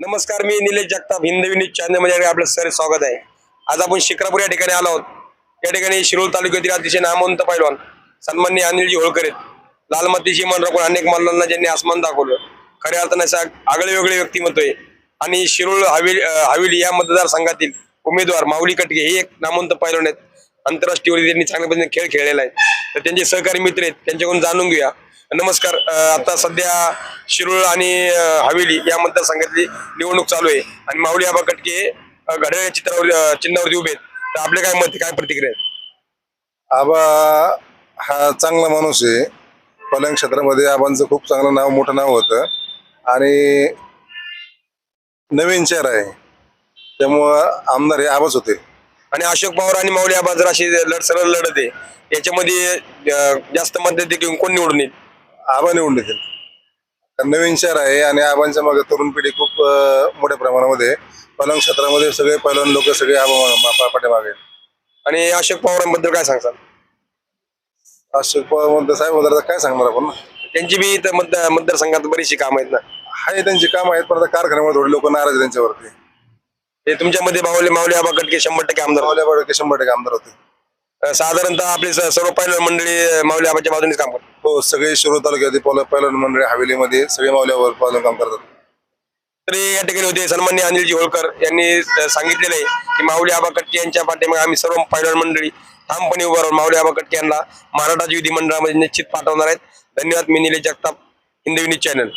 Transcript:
नमस्कार मी निलेश जगताप हिंदवी न्यूज चॅनलमध्ये आपलं सर स्वागत आहे. आज आपण शिक्रापूर या ठिकाणी आलो आहोत. या ठिकाणी शिरोळ तालुक्यातील अतिशय नामवंत पैलवान सन्मान्य अनिलजी होळकर आहेत. लाल मन राखून अनेक मल्लांना ज्यांनी आसमान दाखवलं. खऱ्या अर्थाने असं आगळे वेगळे व्यक्तिमत्व आहे. आणि शिरोळ हवेली हवेली या मतदारसंघातील उमेदवार माऊली कटके हे एक नामवंत पैलवान आहेत. आंतरराष्ट्रीय त्यांनी चांगल्या पद्धतीने खेळ खेळलेला आहे. तर त्यांचे सहकारी मित्र आहेत त्यांच्याकडून जाणून घेऊया. नमस्कार आता सध्या शिरूळ आणि हवेली या मतदारसंघातली निवडणूक चालू आहे आणि माऊली आबा कटके अं, घड्याळ चित्रावर चिन्हावरती उभे आहेत. तर आपले काय मत काय प्रतिक्रिया आहेत? आबा हा चांगला माणूस आहे. पलंग क्षेत्रामध्ये आबांचं खूप चांगलं नाव मोठं नाव होतं. आणि नवीन चेहरा आहे. त्यामुळं आमदार हे आबाच होते. आणि अशोक पवार आणि माऊली आबा जर अशी लढ सरळ लढत आहे याच्यामध्ये जास्त मत घेऊन कोण निवडून येईल? आबा निवडून येतील. नवीन चेहरा आहे आणि आबांच्या मागे तरुण पिढी खूप मोठ्या प्रमाणामध्ये. पलंग क्षेत्रामध्ये सगळे पैलवान लोक सगळे आबा पाठीमागे. आणि अशोक पवारांबद्दल काय सांगताल अशोक पवार साहेब म्हणतात काय सांगणार आपण? त्यांची बी इथं मतदार मतदारसंघात बरीचशी कामं आहेत ना? आहे त्यांची काम आहेत पण आता कारखान्यामुळे थोडे लोक नाराज त्यांच्यावरती. ते तुमच्यामध्ये माऊली माऊली आबा कटके शंभर टक्के आमदार. मावल्या बडके शंभर टक्के आमदार होते. अं, साधारणतः आपली स- सर्व पैलवान मंडळी अं, माऊली आबाच्या बाजूनेच काम करतात. हो सगळे शिरोळ तालुक्यातील पल- पैलवान मंडळी हवेलीमध्ये सगळे मावल्यावर पालन काम करतात. तरी या ठिकाणी होते. सन्मान्य अनिलजी होळकर यांनी अं, सांगितलेलं आहे की माऊली आबा कटके यांच्या पाठीमागे आम्ही सर्व पैलवान मंडळी ठामपणे उभा राहून माऊली आबा कटके यांना महाराष्ट्र विधी मंडळामध्ये निश्चित पाठवणार आहेत. धन्यवाद मी निलेश जगताप हिंदवी न्यूज चॅनल.